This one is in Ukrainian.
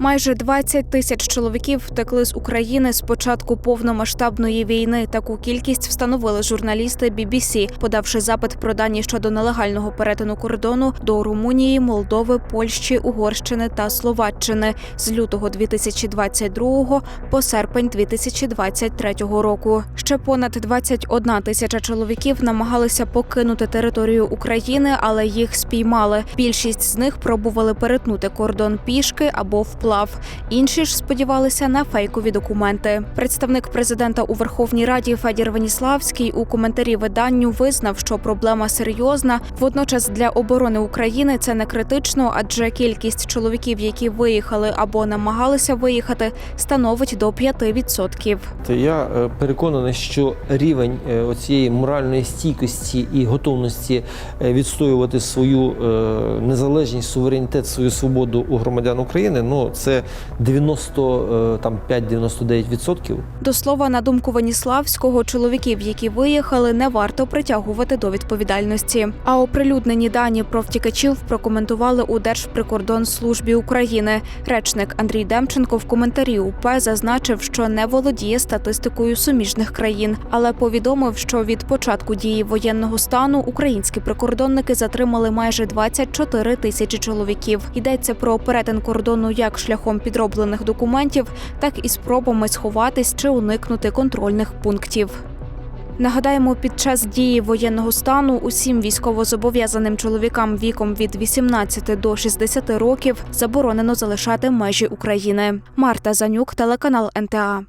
Майже 20 тисяч чоловіків втекли з України з початку повномасштабної війни. Таку кількість встановили журналісти BBC, подавши запит про дані щодо нелегального перетину кордону до Румунії, Молдови, Польщі, Угорщини та Словаччини з лютого 2022 по серпень 2023 року. Ще понад 21 тисяча чоловіків намагалися покинути територію України, але їх спіймали. Більшість з них пробували перетнути кордон пішки або вплав. Інші ж сподівалися на фейкові документи. Представник президента у Верховній Раді Федір Веніславський у коментарі виданню визнав, що проблема серйозна. Водночас для оборони України це не критично, адже кількість чоловіків, які виїхали або намагалися виїхати, становить до 5%. Та Я е, переконаний, що рівень е, оцієї моральної стійкості і готовності е, відстоювати свою незалежність, суверенітет, свою свободу у громадян України, ну це 95-99%. До слова, на думку Веніславського, чоловіків, які виїхали, не варто притягувати до відповідальності. А оприлюднені дані про втікачів прокоментували у Держприкордонслужбі України. Речник Андрій Демченко в коментарі УП зазначив, що не володіє статистикою суміжних країн, але повідомив, що від початку дії воєнного стану українські прикордонники затримали майже 24 тисячі чоловіків. Йдеться про перетин кордону як шляхом підроблених документів, так і спробами сховатись чи уникнути контрольних пунктів. Нагадаємо, під час дії воєнного стану усім військовозобов'язаним чоловікам віком від 18 до 60 років заборонено залишати межі України. Марта Занюк, телеканал НТА.